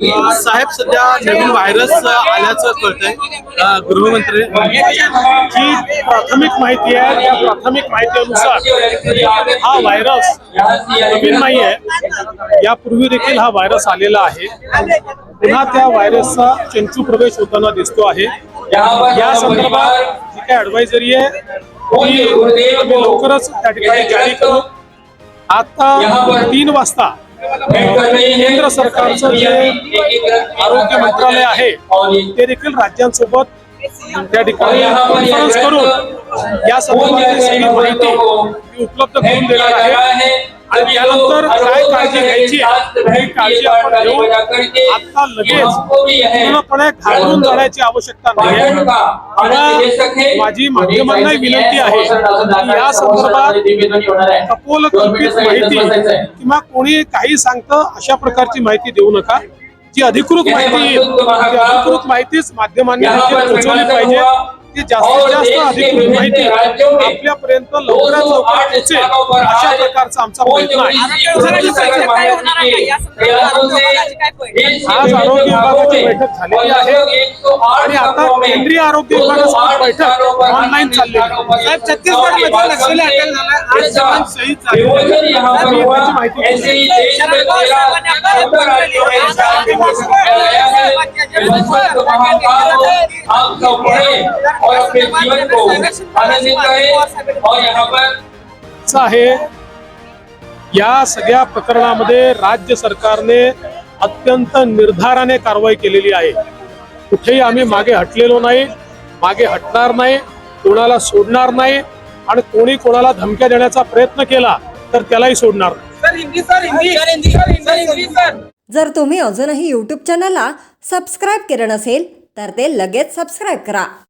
साहेब सध्या नवीन व्हायरस आल्याचं कळतंय. गृहमंत्री. जी प्राथमिक माहिती आहे त्या प्राथमिक माहितीनुसार हा व्हायरस नवीन नाही आहे यापूर्वी देखील हा व्हायरस आलेला आहे. पुन्हा त्या व्हायरसचा चंचू प्रवेश होताना दिसतो आहे. या संदर्भात जी काय ऍडवायझरी आहे ती लवकरच त्या ठिकाणी जारी करू. आता तीन वाजता केंद्र सरकारचं जे आरोग्य मंत्रालय आहे ते देखील राज्यांसोबत त्या ठिकाणी कॉन्फरन्स करून या संदर्भातील सगळी माहिती उपलब्ध करून देणार आहे. आणि त्यानंतर काय काळजी घ्यायची आहे ही काळजी आपण आता लगेच पूर्णपणे घाबरून जाण्याची आवश्यकता नाही. माझी माध्यमांनाही विनंती आहे की या संदर्भात कपोल कल्पित माहिती किंवा कोणी काही सांगतं अशा प्रकारची माहिती देऊ नका. जी अधिकृत माहिती येईल ती अधिकृत माहितीच माध्यमांनी पोहोचवली पाहिजे. ती जास्तीत जास्त अधिकृत माहिती आपल्यापर्यंत लवकरात लवकर पोहोचेल. अशा प्रकारचा आमचा प्रयत्न आहे. आज आरोग्य विभागाची बैठक झालेली आहे. आणि आता केंद्रीय आरोग्य विभागाची बैठक ऑनलाईन चाललेली आहे. साहेब छत्तीसगडमध्ये नक्षली अटक झाला आज जवान शहीद झाले आम्ही त्याची माहिती आप सब पढ़े और अपने जीवन को आनंदित करें और यहाँ पर चा आहे या सगळ्या प्रकरणामध्ये राज्य सरकारने अत्यंत निर्धाराने कारवाई केलेली आहे. कुठेही आम्ही मागे हटलेलो नाही मागे हटणार नाही कोणाला सोडणार नाही आणि कोणी कोणाला धमक्या देण्याचा प्रयत्न केला तर त्यालाही सोडणार नाही. जर तुम्ही अजूनही यूट्यूब चॅनलला सबस्क्राईब केलं नसेल तर ते लगेच सबस्क्राईब करा.